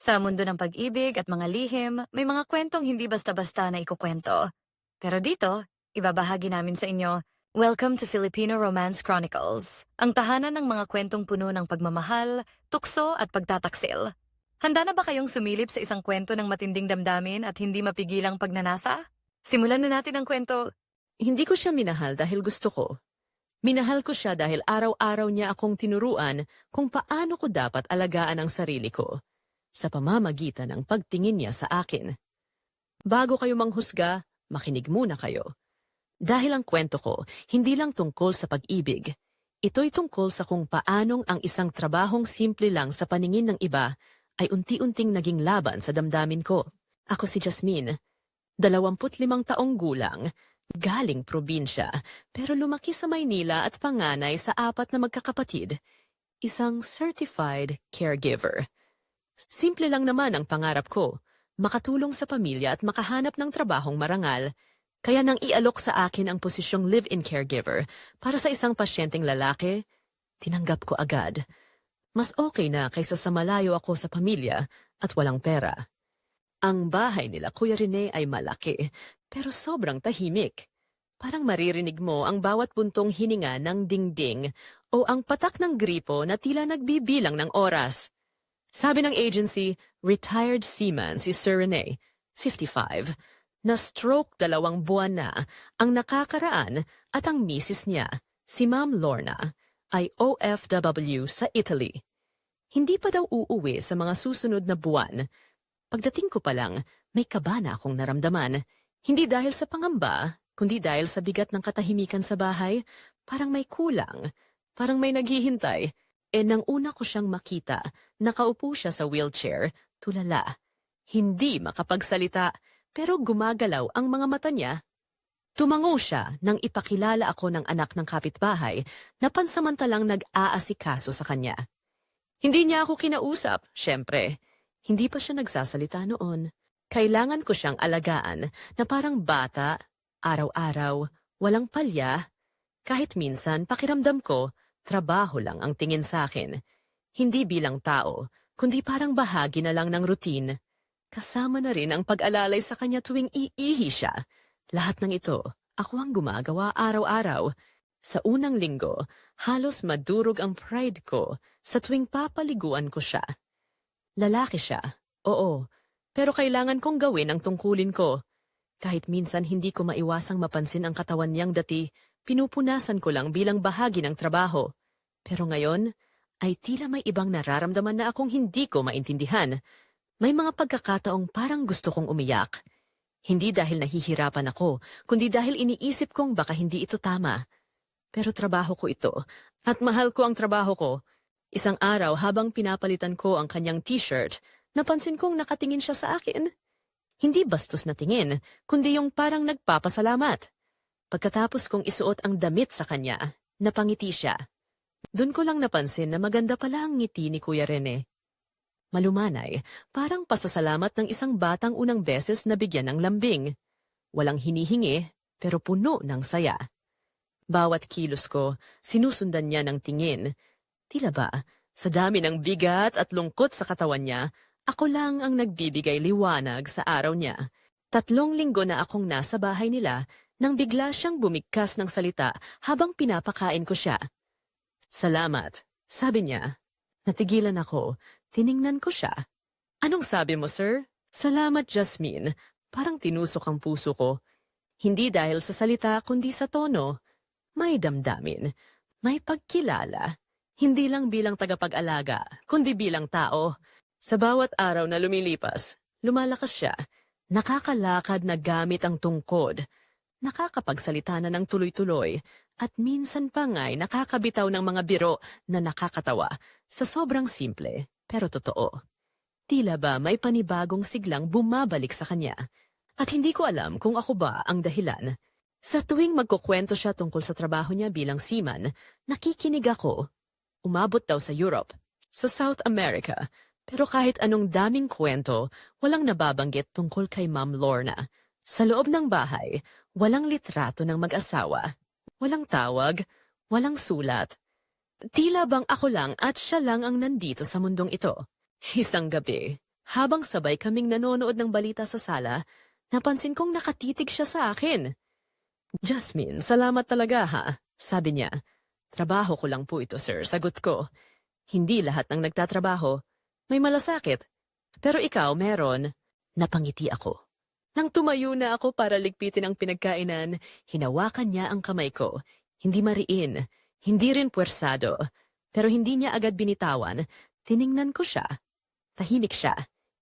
Sa mundo ng pag-ibig at mga lihim, may mga kwentong hindi basta-basta na ikukwento. Pero dito, ibabahagi namin sa inyo, Welcome to Filipino Romance Chronicles, ang tahanan ng mga kwentong puno ng pagmamahal, tukso at pagtataksil. Handa na ba kayong sumilip sa isang kwento ng matinding damdamin at hindi mapigilang pagnanasa? Simulan na natin ang kwento. Hindi ko siya minahal dahil gusto ko. Minahal ko siya dahil araw-araw niya akong tinuruan kung paano ko dapat alagaan ang sarili ko sa pamamagitan ng pagtingin niya sa akin. Bago kayo manghusga, makinig muna kayo. Dahil ang kwento ko, hindi lang tungkol sa pag-ibig. Ito'y tungkol sa kung paanong ang isang trabahong simple lang sa paningin ng iba ay unti-unting naging laban sa damdamin ko. Ako si Jasmine, 25 taong gulang, galing probinsya, pero lumaki sa Maynila at panganay sa apat na magkakapatid. Isang certified caregiver. Simple lang naman ang pangarap ko, makatulong sa pamilya at makahanap ng trabahong marangal. Kaya nang ialok sa akin ang posisyong live-in caregiver para sa isang pasyenteng lalaki, tinanggap ko agad. Mas okay na kaysa sa malayo ako sa pamilya at walang pera. Ang bahay nila Kuya Rene ay malaki, pero sobrang tahimik. Parang maririnig mo ang bawat buntong hininga ng dingding o ang patak ng gripo na tila nagbibilang ng oras. Sabi ng agency, retired seaman si Sir Rene, 55, na stroke dalawang buwan na ang nakakaraan at ang misis niya, si Ma'am Lorna, ay OFW sa Italy. Hindi pa daw uuwi sa mga susunod na buwan. Pagdating ko pa lang, may kaba na akong naramdaman. Hindi dahil sa pangamba, kundi dahil sa bigat ng katahimikan sa bahay, parang may kulang, parang may naghihintay. E nang una ko siyang makita, nakaupo siya sa wheelchair, tulala. Hindi makapagsalita, pero gumagalaw ang mga mata niya. Tumango siya nang ipakilala ako ng anak ng kapitbahay na pansamantalang nag-aasikaso sa kanya. Hindi niya ako kinausap, syempre. Hindi pa siya nagsasalita noon. Kailangan ko siyang alagaan na parang bata, araw-araw, walang palya. Kahit minsan, pakiramdam ko, trabaho lang ang tingin sa akin. Hindi bilang tao, kundi parang bahagi na lang ng routine. Kasama na rin ang pag-alalay sa kanya tuwing iihi siya. Lahat ng ito, ako ang gumagawa araw-araw. Sa unang linggo, halos madurog ang pride ko sa tuwing papaliguan ko siya. Lalaki siya, oo, pero kailangan kong gawin ang tungkulin ko. Kahit minsan hindi ko maiwasang mapansin ang katawan niyang dati, pinupunasan ko lang bilang bahagi ng trabaho. Pero ngayon, ay tila may ibang nararamdaman na akong hindi ko maintindihan. May mga pagkakataong parang gusto kong umiyak. Hindi dahil nahihirapan ako, kundi dahil iniisip kong baka hindi ito tama. Pero trabaho ko ito, at mahal ko ang trabaho ko. Isang araw habang pinapalitan ko ang kanyang t-shirt, napansin kong nakatingin siya sa akin. Hindi bastos na tingin, kundi yung parang nagpapasalamat. Pagkatapos kong isuot ang damit sa kanya, napangiti siya. Doon ko lang napansin na maganda pala ang ngiti ni Kuya Rene. Malumanay, parang pasasalamat ng isang batang unang beses na bigyan ng lambing. Walang hinihingi, pero puno ng saya. Bawat kilos ko, sinusundan niya ng tingin. Tila ba, sa dami ng bigat at lungkot sa katawan niya, ako lang ang nagbibigay liwanag sa araw niya. Tatlong linggo na akong nasa bahay nila nang bigla siyang bumigkas ng salita habang pinapakain ko siya. Salamat, sabi niya. Natigilan ako, tiningnan ko siya. Anong sabi mo, sir? Salamat, Jasmine. Parang tinusok ang puso ko. Hindi dahil sa salita kundi sa tono. May damdamin, may pagkilala. Hindi lang bilang tagapag-alaga, kundi bilang tao. Sa bawat araw na lumilipas, lumalakas siya. Nakakalakad na gamit ang tungkod. Nakakapagsalita na ng tuloy-tuloy at minsan pa nga'y nakakabitaw ng mga biro na nakakatawa sa sobrang simple pero totoo. Tila ba may panibagong siglang bumabalik sa kanya at hindi ko alam kung ako ba ang dahilan. Sa tuwing magkukwento siya tungkol sa trabaho niya bilang seaman, nakikinig ako. Umabot daw sa Europe, sa South America, pero kahit anong daming kwento, walang nababanggit tungkol kay Ma'am Lorna. Sa loob ng bahay, walang litrato ng mag-asawa. Walang tawag, walang sulat. Tila bang ako lang at siya lang ang nandito sa mundong ito. Isang gabi, Habang sabay kaming nanonood ng balita sa sala, napansin kong nakatitig siya sa akin. Jasmine, salamat talaga ha, sabi niya. Trabaho ko lang po ito, sir, sagot ko. Hindi lahat ng nagtatrabaho. May malasakit. Pero ikaw, meron. Napangiti ako. Nang tumayo na ako para ligpitin ang pinagkainan, hinawakan niya ang kamay ko. Hindi mariin, hindi rin puwersado. Pero hindi niya agad binitawan. Tiningnan ko siya. Tahimik siya.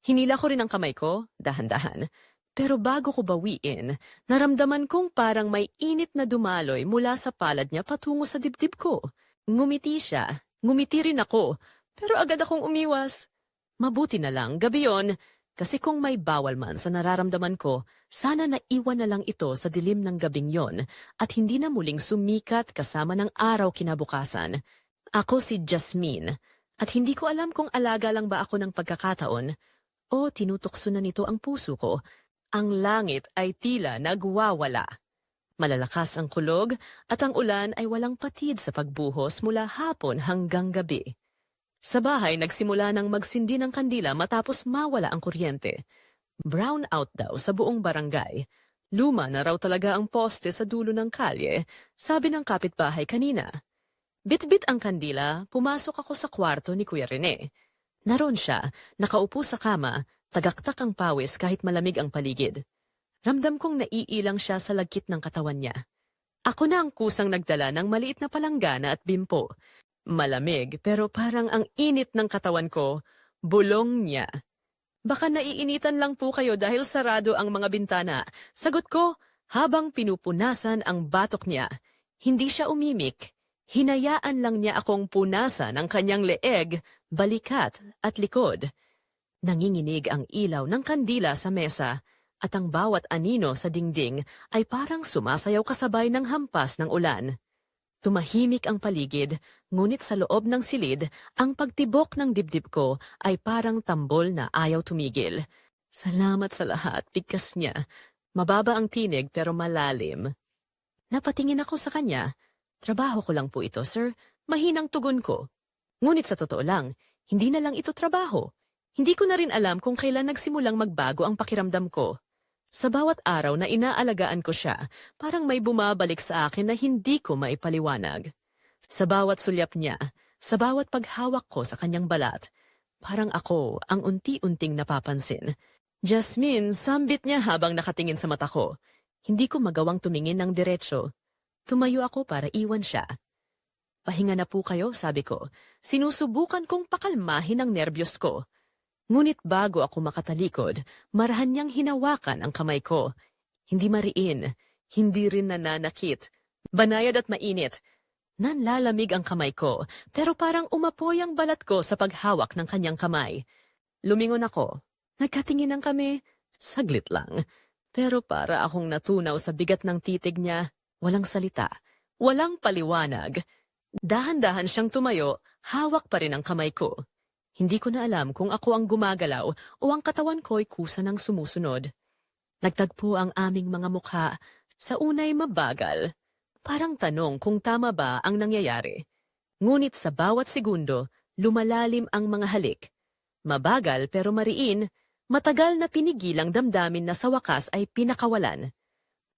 Hinila ko rin ang kamay ko, dahan-dahan. Pero bago ko bawiin, naramdaman kong parang may init na dumaloy mula sa palad niya patungo sa dibdib ko. Ngumiti siya. Ngumiti rin ako. Pero agad akong umiwas. Mabuti na lang, gabi yon. Kasi kung may bawal man sa nararamdaman ko, sana naiwan na lang ito sa dilim ng gabing yon at hindi na muling sumikat kasama ng araw kinabukasan. Ako si Jasmine at hindi ko alam kung alaga lang ba ako ng pagkakataon o tinutukso na nito ang puso ko. Ang langit ay tila nagwawala. Malalakas ang kulog at ang ulan ay walang patid sa pagbuhos mula hapon hanggang gabi. Sa bahay, nagsimula ng magsindi ng kandila matapos mawala ang kuryente. Brown out daw sa buong barangay. Luma na raw talaga ang poste sa dulo ng kalye, sabi ng kapitbahay kanina. Bitbit ang kandila, pumasok ako sa kwarto ni Kuya Rene. Naroon siya, nakaupo sa kama, tagaktak ang pawis kahit malamig ang paligid. Ramdam kong naiilang siya sa lagkit ng katawan niya. Ako na ang kusang nagdala ng maliit na palanggana at bimpo. Malamig pero parang ang init ng katawan ko, bulong niya. Baka naiinitan lang po kayo dahil sarado ang mga bintana. Sagot ko, habang pinupunasan ang batok niya. Hindi siya umimik. Hinayaan lang niya akong punasan ang kanyang leeg, balikat at likod. Nanginginig ang ilaw ng kandila sa mesa at ang bawat anino sa dingding ay parang sumasayaw kasabay ng hampas ng ulan. Tumahimik ang paligid, ngunit sa loob ng silid, ang pagtibok ng dibdib ko ay parang tambol na ayaw tumigil. Salamat sa lahat, bigkas niya. Mababa ang tinig pero malalim. Napatingin ako sa kanya. Trabaho ko lang po ito, sir. Mahinang tugon ko. Ngunit sa totoo lang, hindi na lang ito trabaho. Hindi ko na rin alam kung kailan nagsimulang magbago ang pakiramdam ko. Sa bawat araw na inaalagaan ko siya, parang may bumabalik sa akin na hindi ko maipaliwanag. Sa bawat sulyap niya, sa bawat paghawak ko sa kanyang balat, parang ako ang unti-unting napapansin. Jasmine, sambit niya habang nakatingin sa mata ko. Hindi ko magawang tumingin ng diretsyo. Tumayo ako para iwan siya. Pahinga na po kayo, sabi ko. Sinusubukan kong pakalmahin ang nerbiyos ko. Ngunit bago ako makatalikod, marahan niyang hinawakan ang kamay ko. Hindi mariin, hindi rin nananakit. Banayad at mainit. Nanlalamig ang kamay ko, pero parang umapoy ang balat ko sa paghawak ng kanyang kamay. Lumingon ako. Nagkatinginan kami. Saglit lang. Pero para akong natunaw sa bigat ng titig niya, walang salita, walang paliwanag. Dahan-dahan siyang tumayo, hawak pa rin ang kamay ko. Hindi ko na alam kung ako ang gumagalaw o ang katawan ko'y kusa ng sumusunod. Nagtagpo ang aming mga mukha, sa unay mabagal. Parang tanong kung tama ba ang nangyayari. Ngunit sa bawat segundo, lumalalim ang mga halik. Mabagal pero mariin, matagal na pinigilang damdamin na sa wakas ay pinakawalan.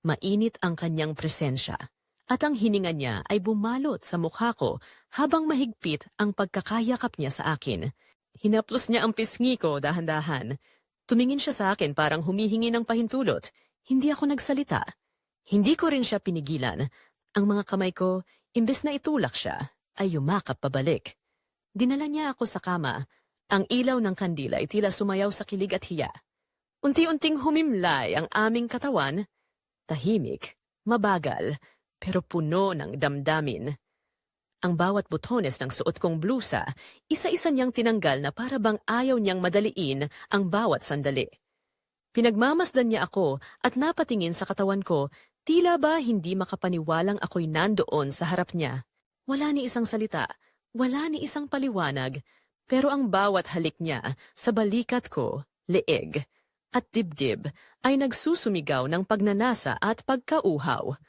Mainit ang kanyang presensya at ang hininga niya ay bumalot sa mukha ko habang mahigpit ang pagkakayakap niya sa akin. Hinaplos niya ang pisngi ko dahan-dahan. Tumingin siya sa akin parang humihingi ng pahintulot. Hindi ako nagsalita. Hindi ko rin siya pinigilan. Ang mga kamay ko, imbes na itulak siya, ay yumakap pabalik. Dinala niya ako sa kama. Ang ilaw ng kandila ay tila sumayaw sa kilig at hiya. Unti-unting humimlay ang aming katawan. Tahimik, mabagal, pero puno ng damdamin. Ang bawat butones ng suot kong blusa, isa-isa niyang tinanggal na para bang ayaw niyang madaliin ang bawat sandali. Pinagmamasdan niya ako at napatingin sa katawan ko, tila ba hindi makapaniwalang ako'y nandoon sa harap niya. Wala ni isang salita, wala ni isang paliwanag, pero ang bawat halik niya sa balikat ko, leeg, at dibdib ay nagsusumigaw ng pagnanasa at pagkauhaw.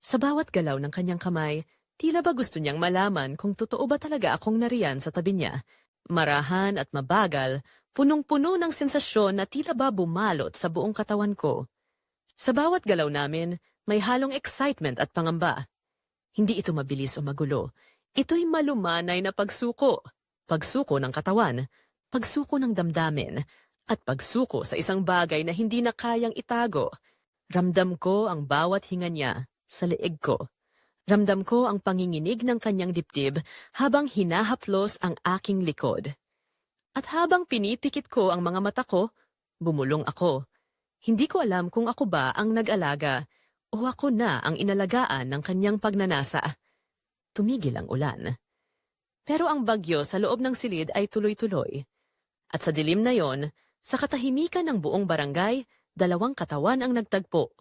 Sa bawat galaw ng kanyang kamay, tila ba gusto niyang malaman kung totoo ba talaga akong nariyan sa tabi niya. Marahan at mabagal, punong-puno ng sensasyon na tila ba bumalot sa buong katawan ko. Sa bawat galaw namin, may halong excitement at pangamba. Hindi ito mabilis o magulo. Ito'y malumanay na pagsuko. Pagsuko ng katawan, pagsuko ng damdamin, at pagsuko sa isang bagay na hindi na kayang itago. Ramdam ko ang bawat hinga niya sa leeg ko. Ramdam ko ang panginginig ng kanyang dibdib habang hinahaplos ang aking likod. At habang pinipikit ko ang mga mata ko, bumulong ako. Hindi ko alam kung ako ba ang nag-alaga o ako na ang inalagaan ng kanyang pagnanasa. Tumigil ang ulan. Pero ang bagyo sa loob ng silid ay tuloy-tuloy. At sa dilim na yon, sa katahimikan ng buong barangay, dalawang katawan ang nagtagpo.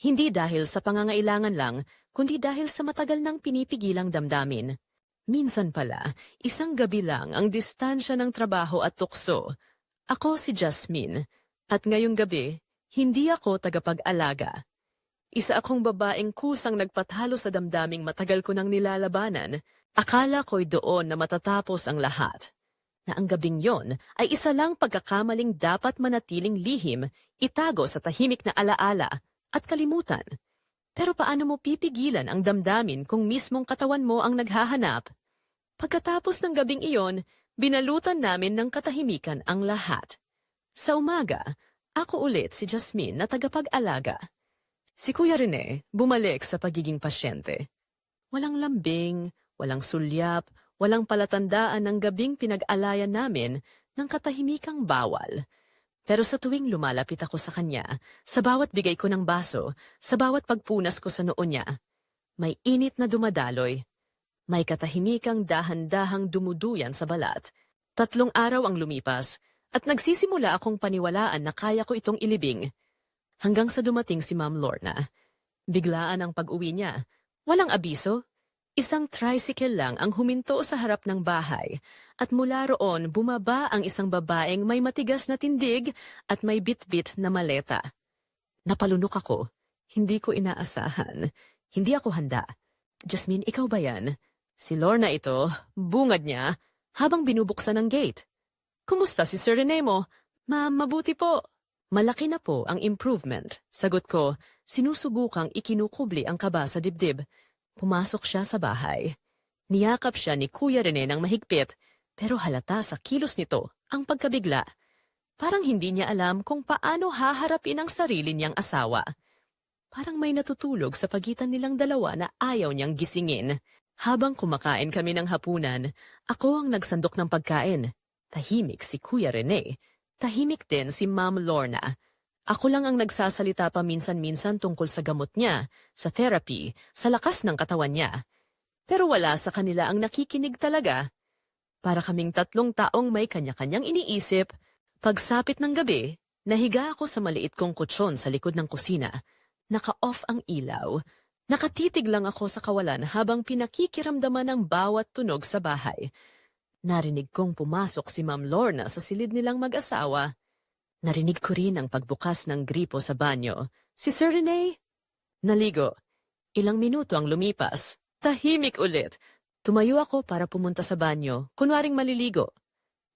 Hindi dahil sa pangangailangan lang, kundi dahil sa matagal nang pinipigilang damdamin. Minsan pala, isang gabi lang ang distansya ng trabaho at tukso. Ako si Jasmine, at ngayong gabi, hindi ako tagapag-alaga. Isa akong babaeng kusang nagpatalo sa damdaming matagal ko nang nilalabanan. Akala ko'y doon na matatapos ang lahat. Na ang gabing yon ay isa lang pagkakamaling dapat manatiling lihim, itago sa tahimik na alaala at kalimutan. Pero paano mo pipigilan ang damdamin kung mismong katawan mo ang naghahanap? Pagkatapos ng gabing iyon, binalutan namin ng katahimikan ang lahat. Sa umaga, ako ulit si Jasmine na tagapag-alaga. Si Kuya Rene bumalik sa pagiging pasyente. Walang lambing, walang sulyap, walang palatandaan ng gabing pinag-alayan namin ng katahimikang bawal. Pero sa tuwing lumalapit ako sa kanya, sa bawat bigay ko ng baso, sa bawat pagpunas ko sa noo niya, may init na dumadaloy. May katahimikang dahan-dahang dumuduyan sa balat. Tatlong araw ang lumipas, at nagsisimula akong paniwalaan na kaya ko itong ilibing. Hanggang sa dumating si Ma'am Lorna. Biglaan ang pag-uwi niya. Walang abiso. Isang tricycle lang ang huminto sa harap ng bahay at mula roon bumaba ang isang babaeng may matigas na tindig at may bit-bit na maleta. Napalunok ako. Hindi ko inaasahan. Hindi ako handa. Jasmine, ikaw ba yan? Si Lorna ito, bungad niya, habang binubuksan ang gate. Kumusta si Sir Rene mo? Ma'am, mabuti po. Malaki na po ang improvement. Sagot ko, sinusubukang ikinukubli ang kaba sa dibdib. Pumasok siya sa bahay. Niyakap siya ni Kuya Rene ng mahigpit, pero halata sa kilos nito ang pagkabigla. Parang hindi niya alam kung paano haharapin ang sarili niyang asawa. Parang may natutulog sa pagitan nilang dalawa na ayaw niyang gisingin. Habang kumakain kami ng hapunan, ako ang nagsandok ng pagkain. Tahimik si Kuya Rene. Tahimik din si Ma'am Lorna. Ako lang ang nagsasalita paminsan-minsan tungkol sa gamot niya, sa therapy, sa lakas ng katawan niya. Pero wala sa kanila ang nakikinig talaga. Para kaming tatlong taong may kanya-kanyang iniisip, pagsapit ng gabi, nahiga ako sa maliit kong kutsyon sa likod ng kusina. Naka-off ang ilaw. Nakatitig lang ako sa kawalan habang pinakikiramdaman ang bawat tunog sa bahay. Narinig kong pumasok si Ma'am Lorna sa silid nilang mag-asawa. Narinig ko rin ang pagbukas ng gripo sa banyo. Si Sir Rene? Naligo. Ilang minuto ang lumipas. Tahimik ulit. Tumayo ako para pumunta sa banyo, kunwaring maliligo.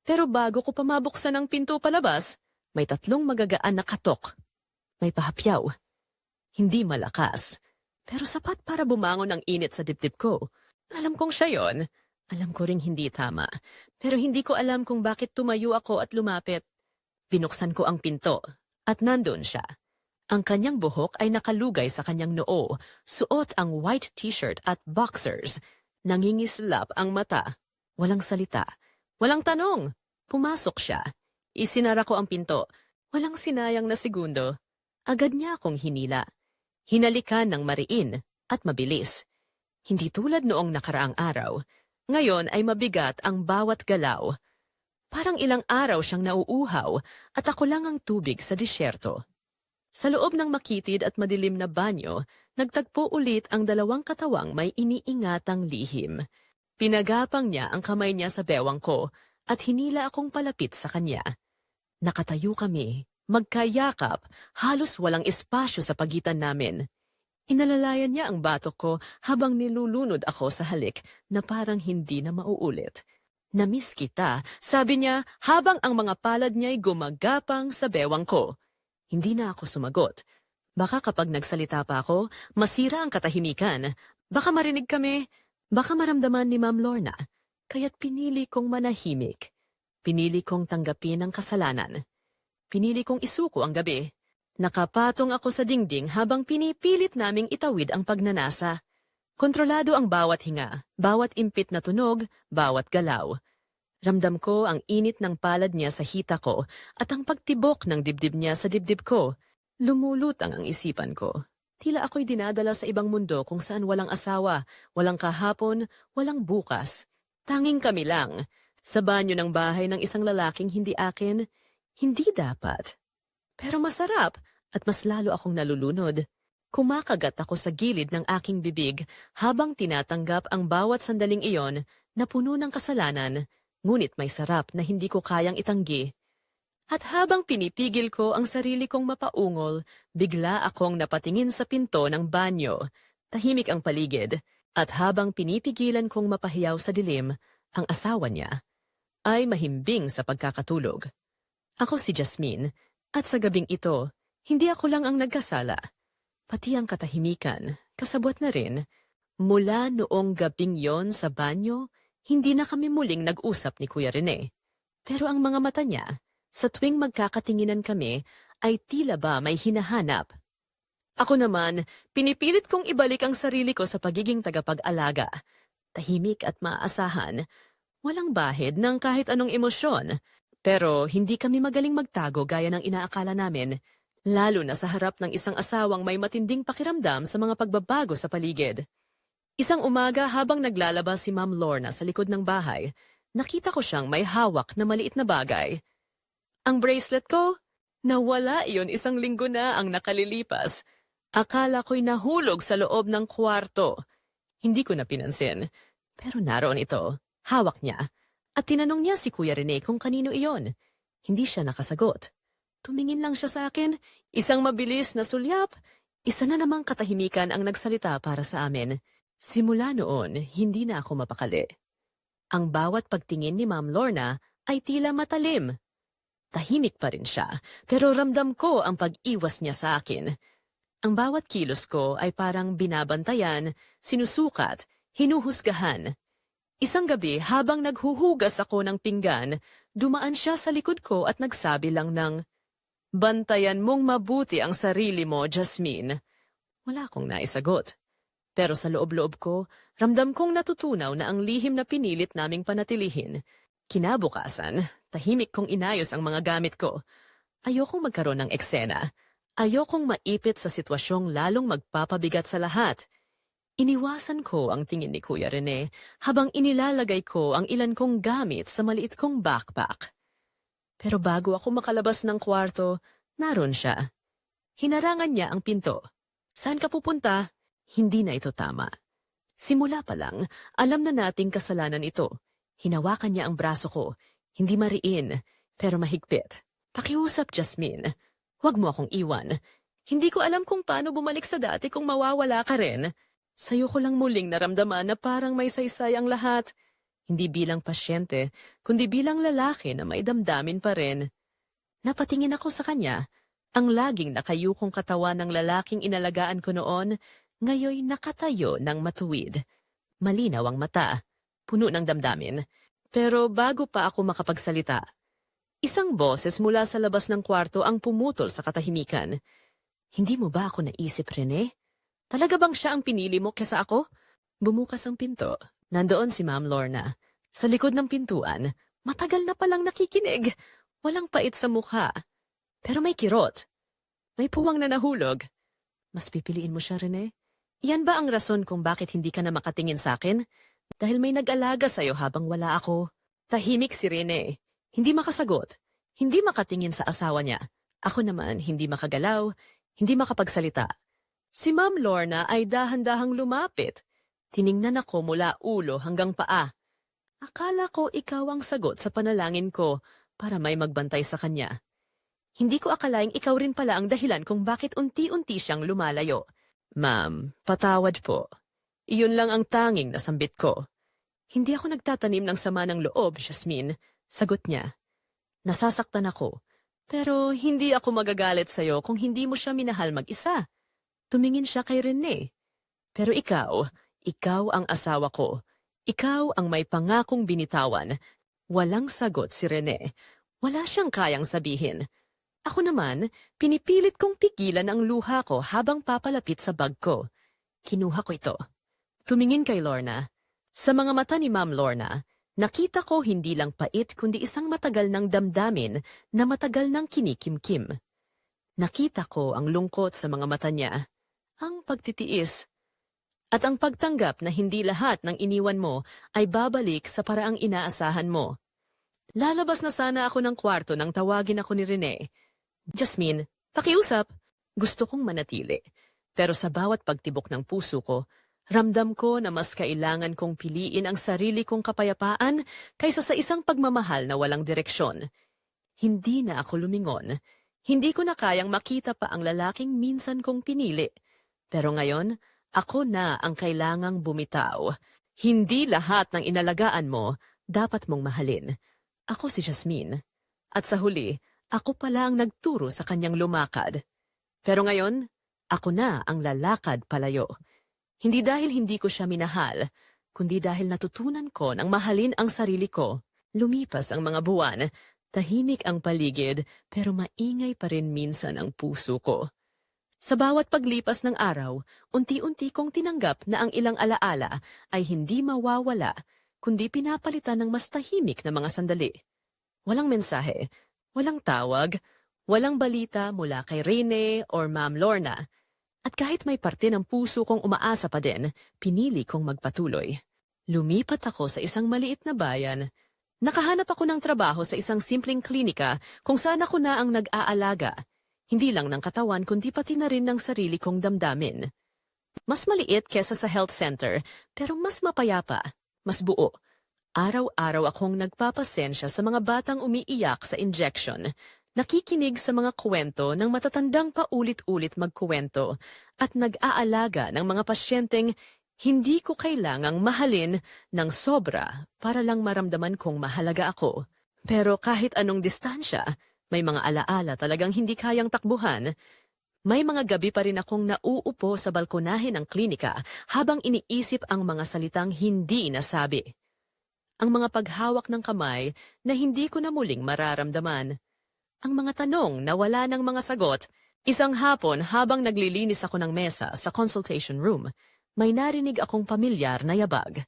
Pero bago ko pa mabuksan ang pinto palabas, may tatlong magagaan na katok. May pahapyaw. Hindi malakas. Pero sapat para bumangon ang init sa dibdib ko. Alam kong siya yon. Alam ko ring hindi tama. Pero hindi ko alam kung bakit tumayo ako at lumapit. Binuksan ko ang pinto. At nandun siya. Ang kanyang buhok ay nakalugay sa kanyang noo. Suot ang white t-shirt at boxers. Nangingislap ang mata. Walang salita. Walang tanong. Pumasok siya. Isinara ko ang pinto. Walang sinayang na segundo. Agad niya akong hinila. Hinalikan ng mariin at mabilis. Hindi tulad noong nakaraang araw. Ngayon ay mabigat ang bawat galaw. Parang ilang araw siyang nauuhaw at ako lang ang tubig sa disyerto. Sa loob ng makitid at madilim na banyo, nagtagpo ulit ang dalawang katawang may iniingatang lihim. Pinagapang niya ang kamay niya sa bewang ko at hinila akong palapit sa kanya. Nakatayo kami, magkayakap, halos walang espasyo sa pagitan namin. Inalalayan niya ang batok ko habang nilulunod ako sa halik na parang hindi na mauulit. Namiss kita, sabi niya habang ang mga palad niya'y gumagapang sa bewang ko. Hindi na ako sumagot. Baka kapag nagsalita pa ako, masira ang katahimikan. Baka marinig kami, baka maramdaman ni Ma'am Lorna. Kaya't pinili kong manahimik. Pinili kong tanggapin ang kasalanan. Pinili kong isuko ang gabi. Nakapatong ako sa dingding habang pinipilit naming itawid ang pagnanasa. Kontrolado ang bawat hinga, bawat impit na tunog, bawat galaw. Ramdam ko ang init ng palad niya sa hita ko at ang pagtibok ng dibdib niya sa dibdib ko. Lumulutang ang isipan ko. Tila ako'y dinadala sa ibang mundo kung saan walang asawa, walang kahapon, walang bukas. Tanging kami lang. Sa banyo ng bahay ng isang lalaking hindi akin, hindi dapat. Pero masarap at mas lalo akong nalulunod. Kumakagat ako sa gilid ng aking bibig habang tinatanggap ang bawat sandaling iyon na puno ng kasalanan, ngunit may sarap na hindi ko kayang itanggi. At habang pinipigil ko ang sarili kong mapaungol, bigla akong napatingin sa pinto ng banyo. Tahimik ang paligid, at habang pinipigilan kong mapahiyaw sa dilim, ang asawa niya ay mahimbing sa pagkakatulog. Ako si Jasmine, at sa gabing ito, hindi ako lang ang nagkasala. Pati ang katahimikan, kasabot na rin. Mula noong gabing yon sa banyo, hindi na kami muling nag-usap ni Kuya Rene. Pero ang mga mata niya, sa tuwing magkakatinginan kami, ay tila ba may hinahanap. Ako naman, pinipilit kong ibalik ang sarili ko sa pagiging tagapag-alaga. Tahimik at maaasahan. Walang bahid ng kahit anong emosyon. Pero hindi kami magaling magtago gaya ng inaakala namin, lalo na sa harap ng isang asawang may matinding pakiramdam sa mga pagbabago sa paligid. Isang umaga habang naglalaba si Ma'am Lorna sa likod ng bahay, nakita ko siyang may hawak na maliit na bagay. Ang bracelet ko? Nawala iyon isang linggo na ang nakalilipas. Akala ko'y nahulog sa loob ng kwarto. Hindi ko na pinansin. Pero naroon ito, hawak niya. At tinanong niya si Kuya Rene kung kanino iyon. Hindi siya nakasagot. Tumingin lang siya sa akin, isang mabilis na sulyap. Isa na namang katahimikan ang nagsalita para sa amin. Simula noon, hindi na ako mapakali. Ang bawat pagtingin ni Ma'am Lorna ay tila matalim. Tahimik pa rin siya, pero ramdam ko ang pag-iwas niya sa akin. Ang bawat kilos ko ay parang binabantayan, sinusukat, hinuhusgahan. Isang gabi habang naghuhugas ako ng pinggan, dumaan siya sa likod ko at nagsabi lang ng, Bantayan mong mabuti ang sarili mo, Jasmine. Wala akong naisagot. Pero sa loob-loob ko, ramdam kong natutunaw na ang lihim na pinilit naming panatilihin. Kinabukasan, tahimik kong inayos ang mga gamit ko. Ayokong magkaroon ng eksena. Ayokong maipit sa sitwasyong lalong magpapabigat sa lahat. Iniwasan ko ang tingin ni Kuya Rene habang inilalagay ko ang ilan kong gamit sa maliit kong backpack. Pero bago ako makalabas ng kwarto, naroon siya. Hinarangan niya ang pinto. Saan ka pupunta? Hindi na ito tama. Simula pa lang, alam na nating kasalanan ito. Hinawakan niya ang braso ko. Hindi mariin, pero mahigpit. Pakiusap, Jasmine. Huwag mo akong iwan. Hindi ko alam kung paano bumalik sa dati kung mawawala ka rin. Sa'yo ko lang muling naramdaman na parang may saysay ang lahat. Hindi bilang pasyente, kundi bilang lalaki na may damdamin pa rin. Napatingin ako sa kanya. Ang laging nakayukong katawan ng lalaking inalagaan ko noon, ngayoy nakatayo ng matuwid. Malinaw ang mata, puno ng damdamin. Pero bago pa ako makapagsalita, isang boses mula sa labas ng kwarto ang pumutol sa katahimikan. Hindi mo ba ako naisip, Rene? Talaga bang siya ang pinili mo kesa ako? Bumukas ang pinto. Nandoon si Ma'am Lorna. Sa likod ng pintuan, matagal na palang nakikinig. Walang pait sa mukha. Pero may kirot. May puwang na nahulog. Mas pipiliin mo siya, Rene? Yan ba ang rason kung bakit hindi ka na makatingin sa akin? Dahil may nag-alaga sa'yo habang wala ako. Tahimik si Rene. Hindi makasagot. Hindi makatingin sa asawa niya. Ako naman, hindi makagalaw, hindi makapagsalita. Si Ma'am Lorna ay dahan-dahang lumapit. Tiningnan ako mula ulo hanggang paa. Akala ko ikaw ang sagot sa panalangin ko para may magbantay sa kanya. Hindi ko akalaing ikaw rin pala ang dahilan kung bakit unti-unti siyang lumalayo. Ma'am, patawad po. Iyon lang ang tanging nasambit ko. Hindi ako nagtatanim ng sama ng loob, Jasmine. Sagot niya. Nasasaktan ako. Pero hindi ako magagalit sa'yo kung hindi mo siya minahal mag-isa. Tumingin siya kay Rene. Pero ikaw, ikaw ang asawa ko. Ikaw ang may pangakong binitawan. Walang sagot si Rene. Wala siyang kayang sabihin. Ako naman, pinipilit kong pigilan ang luha ko habang papalapit sa bag ko. Kinuha ko ito. Tumingin kay Lorna. Sa mga mata ni Ma'am Lorna, nakita ko hindi lang pait kundi isang matagal ng damdamin na matagal ng kinikimkim. Nakita ko ang lungkot sa mga mata niya, ang pagtitiis, at ang pagtanggap na hindi lahat ng iniwan mo ay babalik sa paraang inaasahan mo. Lalabas na sana ako ng kwarto nang tawagin ako ni Rene. Jasmine, pakiusap. Gusto kong manatili. Pero sa bawat pagtibok ng puso ko, ramdam ko na mas kailangan kong piliin ang sarili kong kapayapaan kaysa sa isang pagmamahal na walang direksyon. Hindi na ako lumingon. Hindi ko na kayang makita pa ang lalaking minsan kong pinili. Pero ngayon, ako na ang kailangang bumitaw. Hindi lahat ng inalagaan mo dapat mong mahalin. Ako si Jasmine. At sa huli, ako pala ang nagturo sa kanyang lumakad. Pero ngayon, ako na ang lalakad palayo. Hindi dahil hindi ko siya minahal, kundi dahil natutunan ko nang mahalin ang sarili ko. Lumipas ang mga buwan, tahimik ang paligid, pero maingay pa rin minsan ang puso ko. Sa bawat paglipas ng araw, unti-unti kong tinanggap na ang ilang alaala ay hindi mawawala, kundi pinapalitan ng mas tahimik na mga sandali. Walang mensahe, walang tawag, walang balita mula kay Rene or Ma'am Lorna. At kahit may parte ng puso kong umaasa pa din, pinili kong magpatuloy. Lumipat ako sa isang maliit na bayan. Nakahanap ako ng trabaho sa isang simpleng klinika kung saan ako na ang nag-aalaga. Hindi lang ng katawan kundi pati na rin ng sarili kong damdamin. Mas maliit kesa sa health center, pero mas mapayapa, mas buo. Araw-araw akong nagpapasensya sa mga batang umiiyak sa injection, nakikinig sa mga kwento ng matatandang paulit-ulit magkuwento, at nag-aalaga ng mga pasyenteng hindi ko kailangang mahalin ng sobra para lang maramdaman kong mahalaga ako. Pero kahit anong distansya, may mga alaala talagang hindi kayang takbuhan. May mga gabi pa rin akong nauupo sa balkonahe ng klinika habang iniisip ang mga salitang hindi nasabi. Ang mga paghawak ng kamay na hindi ko na muling mararamdaman. Ang mga tanong na wala ng mga sagot. Isang hapon habang naglilinis ako ng mesa sa consultation room, may narinig akong pamilyar na yabag.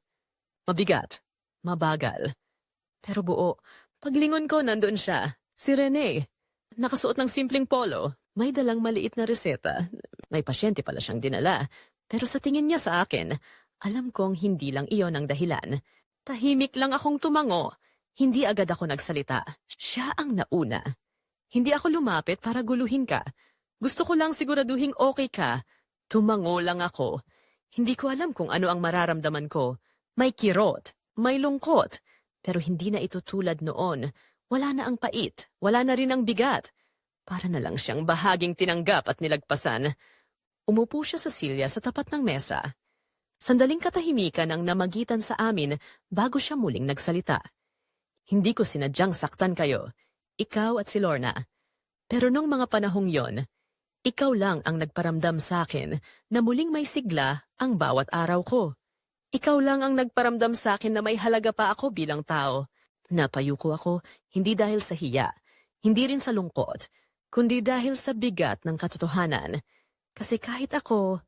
Mabigat, mabagal. Pero buo, paglingon ko nandun siya, si Rene. Nakasuot ng simpleng polo, may dalang maliit na reseta. May pasyente pala siyang dinala. Pero sa tingin niya sa akin, alam kong hindi lang iyon ang dahilan. Tahimik lang akong tumango. Hindi agad ako nagsalita. Siya ang nauna. Hindi ako lumapit para guluhin ka. Gusto ko lang siguraduhing okay ka. Tumango lang ako. Hindi ko alam kung ano ang mararamdaman ko. May kirot, may lungkot. Pero hindi na ito tulad noon. Wala na ang pait, wala na rin ang bigat. Para na lang siyang bahaging tinanggap at nilagpasan. Umupo siya sa silya sa tapat ng mesa. Sandaling katahimikan ang namagitan sa amin bago siya muling nagsalita. Hindi ko sinadyang saktan kayo, ikaw at si Lorna. Pero nung mga panahong yon, ikaw lang ang nagparamdam sa akin na muling may sigla ang bawat araw ko. Ikaw lang ang nagparamdam sa akin na may halaga pa ako bilang tao. Napayuko ako hindi dahil sa hiya, hindi rin sa lungkot, kundi dahil sa bigat ng katotohanan. Kasi kahit ako,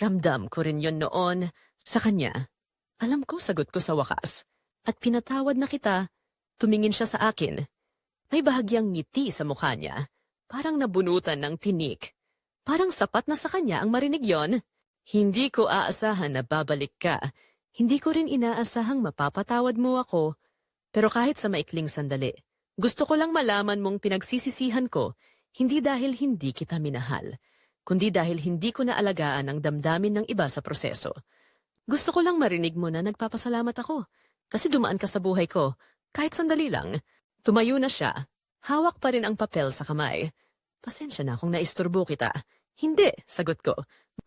ramdam ko rin yon noon sa kanya. Alam ko sagot ko sa wakas. At pinatawad na kita, tumingin siya sa akin. May bahagyang ngiti sa mukha niya, parang nabunutan ng tinik. Parang sapat na sa kanya ang marinig yon. Hindi ko aasahan na babalik ka. Hindi ko rin inaasahang mapapatawad mo ako. Pero kahit sa maikling sandali, gusto ko lang malaman mong pinagsisisihan ko, hindi dahil hindi kita minahal, kundi dahil hindi ko naalagaan ang damdamin ng iba sa proseso. Gusto ko lang marinig mo na nagpapasalamat ako, kasi dumaan ka sa buhay ko, kahit sandali lang. Tumayo na siya. Hawak pa rin ang papel sa kamay. Pasensya na kung naisturbo kita. Hindi, sagot ko.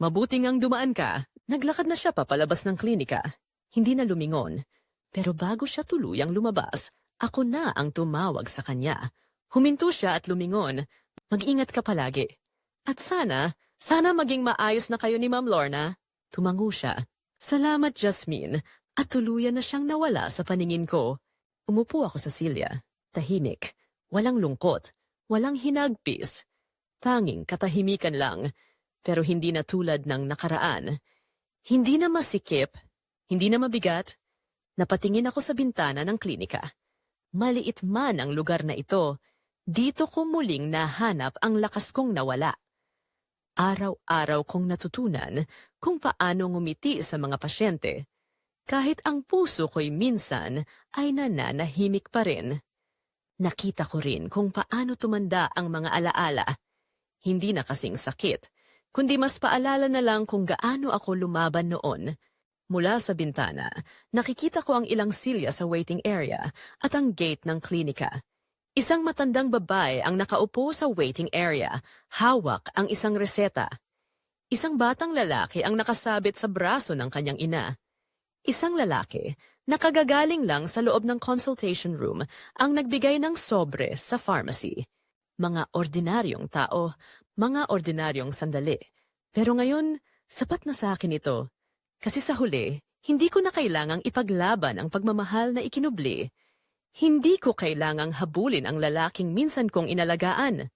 Mabuting ang dumaan ka. Naglakad na siya papalabas ng klinika. Hindi na lumingon. Pero bago siya tuluyang lumabas, ako na ang tumawag sa kanya. Huminto siya at lumingon. Mag-ingat ka palagi. At sana, sana maging maayos na kayo ni Ma'am Lorna. Tumango siya. Salamat, Jasmine. At tuluyan na siyang nawala sa paningin ko. Umupo ako sa silya. Tahimik. Walang lungkot. Walang hinagpis. Tanging katahimikan lang. Pero hindi na tulad ng nakaraan. Hindi na masikip. Hindi na mabigat. Napatingin ako sa bintana ng klinika. Maliit man ang lugar na ito, dito ko muling nahanap ang lakas kong nawala. Araw-araw kong natutunan kung paano ngumiti sa mga pasyente, kahit ang puso ko'y minsan ay nananahimik pa rin. Nakita ko rin kung paano tumanda ang mga alaala. Hindi na kasing sakit, kundi mas paalala na lang kung gaano ako lumaban noon. Mula sa bintana, nakikita ko ang ilang silya sa waiting area at ang gate ng klinika. Isang matandang babae ang nakaupo sa waiting area, hawak ang isang reseta. Isang batang lalaki ang nakasabit sa braso ng kanyang ina. Isang lalaki, nakagagaling lang sa loob ng consultation room, ang nagbigay ng sobre sa pharmacy. Mga ordinaryong tao, mga ordinaryong sandali. Pero ngayon, sapat na sa akin ito. Kasi sa huli, hindi ko na kailangang ipaglaban ang pagmamahal na ikinubli. Hindi ko kailangang habulin ang lalaking minsan kong inalagaan.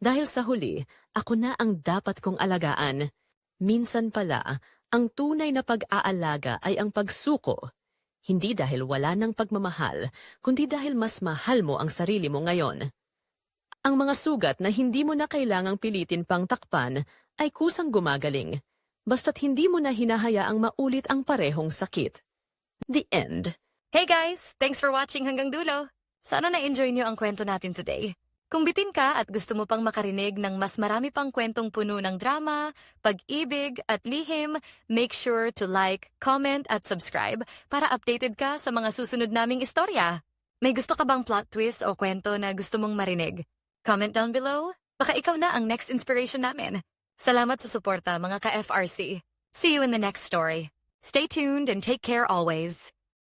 Dahil sa huli, ako na ang dapat kong alagaan. Minsan pala, ang tunay na pag-aalaga ay ang pagsuko. Hindi dahil wala ng pagmamahal, kundi dahil mas mahal mo ang sarili mo ngayon. Ang mga sugat na hindi mo na kailangang pilitin pang takpan ay kusang gumagaling, basta't hindi mo na hinahayaang maulit ang parehong sakit. The end. Hey guys! Thanks for watching hanggang dulo. Sana na-enjoy niyo ang kwento natin today. Kung bitin ka at gusto mo pang makarinig ng mas marami pang kwentong puno ng drama, pag-ibig at lihim, make sure to like, comment at subscribe para updated ka sa mga susunod naming istorya. May gusto ka bang plot twist o kwento na gusto mong marinig? Comment down below. Baka ikaw na ang next inspiration namin. Salamat sa suporta mga ka-FRC. See you in the next story. Stay tuned and take care always.